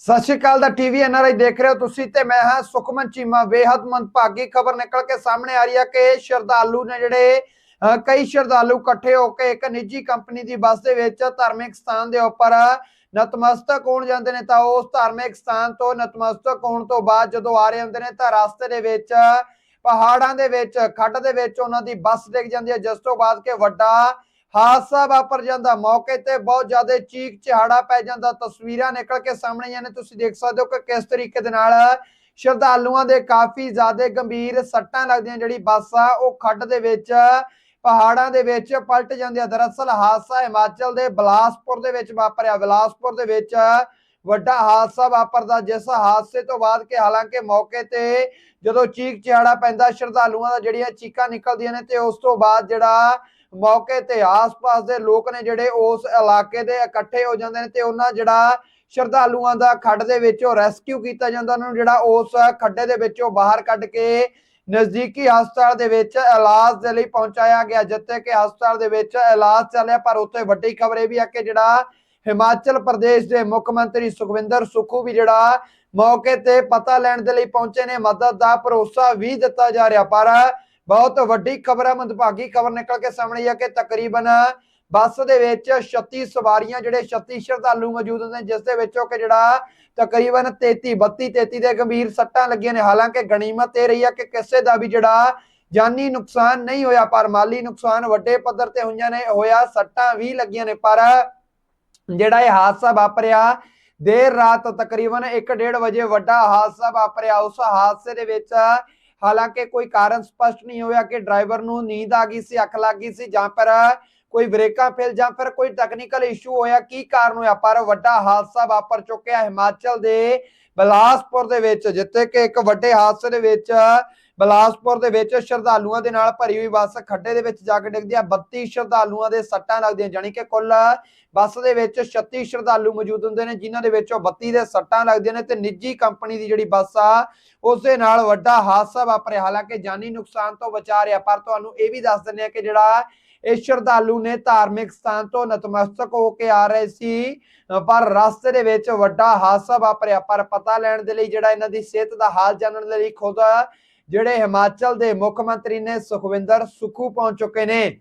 ਸਤਿ ਸ਼੍ਰੀ ਅਕਾਲ ਦਾ TV NRI ਦੇਖ ਰਹੇ ਹੋ ਤੁਸੀਂ ਤੇ ਮੈਂ ਹਾਂ ਸੁਖਮਨ ਚੀਮਾ। ਬੇਹੱਦ ਮੰਦਭਾਗੀ ਖਬਰ ਨਿਕਲ ਕੇ ਸਾਹਮਣੇ ਆ ਰਹੀ ਹੈ ਕਿ ਸ਼ਰਧਾਲੂ ਨੇ ਜਿਹੜੇ ਕਈ ਸ਼ਰਧਾਲੂ ਇਕੱਠੇ ਹੋ ਕੇ ਇੱਕ ਨਿੱਜੀ ਕੰਪਨੀ ਦੀ ਬੱਸ ਦੇ ਵਿੱਚ ਧਾਰਮਿਕ ਸਥਾਨ ਦੇ ਉੱਪਰ ਨਤਮਸਤਕ ਹੋਣ ਜਾਂਦੇ ਨੇ ਤਾਂ ਉਸ ਧਾਰਮਿਕ ਸਥਾਨ ਤੋਂ ਨਤਮਸਤਕ ਹੋਣ ਤੋਂ ਬਾਅਦ ਜਦੋਂ ਆ ਰਹੇ ਹੁੰਦੇ ਨੇ ਤਾਂ ਰਸਤੇ ਦੇ ਵਿੱਚ, ਪਹਾੜਾਂ ਦੇ ਵਿੱਚ, ਖੱਡ ਦੇ ਵਿੱਚ ਉਹਨਾਂ ਦੀ ਬੱਸ ਡਿੱਗ ਜਾਂਦੀ ਹੈ। ਜਿਸ ਤੋਂ ਬਾਅਦ ਕਿ ਵੱਡਾ ਹਾਦਸਾ ਵਾਪਰ ਜਾਂਦਾ, ਮੌਕੇ ਤੇ ਬਹੁਤ ਜ਼ਿਆਦਾ ਚੀਕ ਚਿਹਾੜਾ ਪੈ ਜਾਂਦਾ, ਤਸਵੀਰਾਂ ਨਿਕਲ ਕੇ ਸਾਹਮਣੇ ਆਈਆਂ ਨੇ, ਤੁਸੀਂ ਦੇਖ ਸਕਦੇ ਹੋ ਕਿ ਕਿਸ ਤਰੀਕੇ ਦੇ ਨਾਲ ਸ਼ਰਧਾਲੂਆਂ ਦੇ ਕਾਫੀ ਜ਼ਿਆਦਾ ਗੰਭੀਰ ਸੱਟਾਂ ਲੱਗਦੀਆਂ, ਜਿਹੜੀ ਬੱਸ ਆ, ਉਹ ਖੱਡ ਦੇ ਵਿੱਚ, ਪਹਾੜਾਂ ਦੇ ਵਿੱਚ ਪਲਟ ਜਾਂਦੀ ਆ। ਦਰਅਸਲ ਹਾਦਸਾ ਹਿਮਾਚਲ ਦੇ ਬਲਾਸਪੁਰ ਦੇ ਵਿੱਚ ਵਾਪਰਿਆ। ਬਲਾਸਪੁਰ ਦੇ ਵਿੱਚ ਵੱਡਾ ਹਾਦਸਾ ਵਾਪਰਦਾ, ਜਿਸ ਹਾਦਸੇ ਤੋਂ ਬਾਅਦ ਕਿ ਹਾਲਾਂਕਿ ਮੌਕੇ ਤੇ ਜਦੋਂ ਚੀਕ ਚਿਹਾੜਾ ਪੈਂਦਾ, ਸ਼ਰਧਾਲੂਆਂ ਦਾ ਜਿਹੜੀਆਂ ਚੀਕਾਂ ਨਿਕਲਦੀਆਂ ਨੇ ਤੇ ਉਸ ਤੋਂ ਬਾਅਦ ਜਿਹੜਾ ਮੌਕੇ ਤੇ ਆਸ-ਪਾਸ ਦੇ ਲੋਕ ਨੇ ਜਿਹੜੇ ਉਸ ਇਲਾਕੇ ਦੇ ਇਕੱਠੇ ਹੋ ਜਾਂਦੇ ਨੇ ਤੇ ਉਹਨਾਂ ਜਿਹੜਾ ਸ਼ਰਧਾਲੂਆਂ ਦਾ ਖੱਡ ਦੇ ਵਿੱਚੋਂ ਰੈਸਕਿਊ ਕੀਤਾ ਜਾਂਦਾ, ਉਹਨਾਂ ਨੂੰ ਜਿਹੜਾ ਉਸ ਖੱਡੇ ਦੇ ਵਿੱਚੋਂ ਬਾਹਰ ਕੱਢ ਕੇ ਨਜ਼ਦੀਕੀ ਹਸਪਤਾਲ ਦੇ ਵਿੱਚ ਇਲਾਜ ਦੇ ਲਈ ਪਹੁੰਚਾਇਆ ਗਿਆ, ਜਿੱਥੇ ਕਿ ਹਸਪਤਾਲ ਦੇ ਵਿੱਚ ਇਲਾਜ ਚੱਲਿਆ ਪਰ ਉੱਥੇ ਵੱਡੀ ਖਬਰ ਇਹ ਵੀ ਹੈ ਕਿ ਜਿਹੜਾ ਹਿਮਾਚਲ ਪ੍ਰਦੇਸ਼ ਦੇ ਮੁੱਖ ਮੰਤਰੀ ਸੁਖਵਿੰਦਰ ਸੁਖੂ ਵੀ ਜਿਹੜਾ ਮੌਕੇ ਤੇ ਪਤਾ ਲੈਣ ਦੇ ਲਈ ਪਹੁੰਚੇ ਨੇ, ਮਦਦ ਦਾ ਭਰੋਸਾ ਵੀ ਦਿੱਤਾ ਜਾ ਰਿਹਾ, ਪਰ ਬਹੁਤ ਵੱਡੀ ਖਬਰ ਹੈ ਮੰਦਭਾਗੀ ਖਬਰ ਨਿਕਲ ਕੇ ਸਾਹਮਣੇ ਆ ਹੈ ਕਿ ਤਕਰੀਬਨ ਬੱਸ ਦੇ ਵਿੱਚ 36 ਸਵਾਰੀਆਂ ਜਿਹੜੇ 36 ਸ਼ਰਧਾਲੂ ਮੌਜੂਦ ਨੇ, ਜਿਸ ਦੇ ਵਿੱਚੋਂ ਕਿ ਜਿਹੜਾ ਤਕਰੀਬਨ 33 32 33 ਦੇ ਗੰਭੀਰ ਸੱਟਾਂ ਲੱਗੀਆਂ ਨੇ। ਹਾਲਾਂਕਿ ਗਣੀਮਤ ਇਹ ਰਹੀ ਹੈ ਕਿ ਕਿਸੇ ਦਾ ਵੀ ਜਿਹੜਾ ਜਾਨੀ ਨੁਕਸਾਨ ਨਹੀਂ ਹੋਇਆ, ਪਰ ਮਾਲੀ ਨੁਕਸਾਨ ਵੱਡੇ ਪੱਧਰ ਤੇ ਹੋਈਆਂ ਨੇ, ਹੋਇਆ ਸੱਟਾਂ ਵੀ ਲੱਗੀਆਂ ਨੇ। ਪਰ ਜਿਹੜਾ ਇਹ ਹਾਦਸਾ ਵਾਪਰਿਆ, ਦੇਰ ਰਾਤ ਤਕਰੀਬਨ 1:30 ਵਜੇ ਵੱਡਾ ਹਾਦਸਾ ਵਾਪਰਿਆ। ਉਸ ਹਾਦਸੇ ਦੇ ਵਿੱਚ ਹਾਲਾਂਕਿ ਕੋਈ ਕਾਰਨ ਸਪਸ਼ਟ ਨਹੀਂ ਹੋਇਆ ਕਿ ਡਰਾਈਵਰ ਨੂੰ ਨੀਂਦ ਆ ਗਈ ਸੀ, ਅੱਖ ਲੱਗ ਗਈ ਸੀ ਜਾਂ ਫਿਰ ਕੋਈ ਬ੍ਰੇਕਾਂ ਫੇਲ ਜਾਂ ਫਿਰ ਕੋਈ ਟੈਕਨੀਕਲ ਇਸ਼ੂ ਹੋਇਆ, ਕੀ ਕਾਰਨ ਹੋਇਆ? ਪਰ ਵੱਡਾ ਹਾਦਸਾ ਵਾਪਰ ਚੁੱਕਿਆ ਹਿਮਾਚਲ ਦੇ ਬਲਾਸਪੁਰ ਦੇ ਵਿੱਚ, ਜਿੱਥੇ ਕਿ ਇੱਕ ਵੱਡੇ ਹਾਦਸੇ ਦੇ ਵਿੱਚ ਬਲਾਸਪੁਰ ਦੇ ਵਿੱਚ ਸ਼ਰਧਾਲੂਆਂ ਦੇ ਨਾਲ ਭਰੀ ਹੋਈ ਬੱਸ ਖੱਡੇ ਦੇ ਵਿੱਚ ਜਾ ਕੇ ਡਿੱਗਦੀ ਹੈ 32 ਸ਼ਰਧਾਲੂਆਂ ਦੇ ਸੱਟਾਂ ਲੱਗਦੀਆਂ ਜਾਨੀ ਕਿ ਕੁੱਲ ਬੱਸ ਦੇ ਵਿੱਚ 36 ਸ਼ਰਧਾਲੂ ਮੌਜੂਦ ਹੁੰਦੇ ਨੇ, ਜਿਨ੍ਹਾਂ ਦੇ ਵਿੱਚੋਂ 32 ਦੇ ਸੱਟਾਂ ਲੱਗਦੀਆਂ ਨੇ ਤੇ ਨਿੱਜੀ ਕੰਪਨੀ ਦੀ ਜਿਹੜੀ ਬੱਸ ਆ, ਉਸ ਦੇ ਨਾਲ ਵੱਡਾ ਹਾਦਸਾ ਵਾਪਰਿਆ। ਹਾਲਾਂਕਿ ਜਾਨੀ ਨੁਕਸਾਨ ਤੋਂ ਬਚਾ ਰਿਹਾ, ਪਰ ਤੁਹਾਨੂੰ ਇਹ ਵੀ ਦੱਸ ਦਿੰਦੇ ਆ ਕਿ ਜਿਹੜਾ ਇਹ ਸ਼ਰਧਾਲੂ ਨੇ ਧਾਰਮਿਕ ਸਥਾਨ ਤੋਂ ਨਤਮਸਤਕ ਹੋ ਕੇ ਆ ਰਹੇ ਸੀ, ਪਰ ਰਸਤੇ ਦੇ ਵਿੱਚ ਵੱਡਾ ਹਾਦਸਾ ਵਾਪਰਿਆ। ਪਰ ਪਤਾ ਲੈਣ ਦੇ ਲਈ ਜਿਹੜਾ ਇਹਨਾਂ ਦੀ ਸਿਹਤ ਦਾ ਹਾਲ ਜਾਣਨ ਦੇ ਲਈ ਖੁਦ ਜਿਹੜੇ ਹਿਮਾਚਲ ਦੇ ਮੁੱਖ ਮੰਤਰੀ ਨੇ ਸੁਖਵਿੰਦਰ ਸੁਖੂ ਪਹੁੰਚ ਚੁੱਕੇ ਨੇ।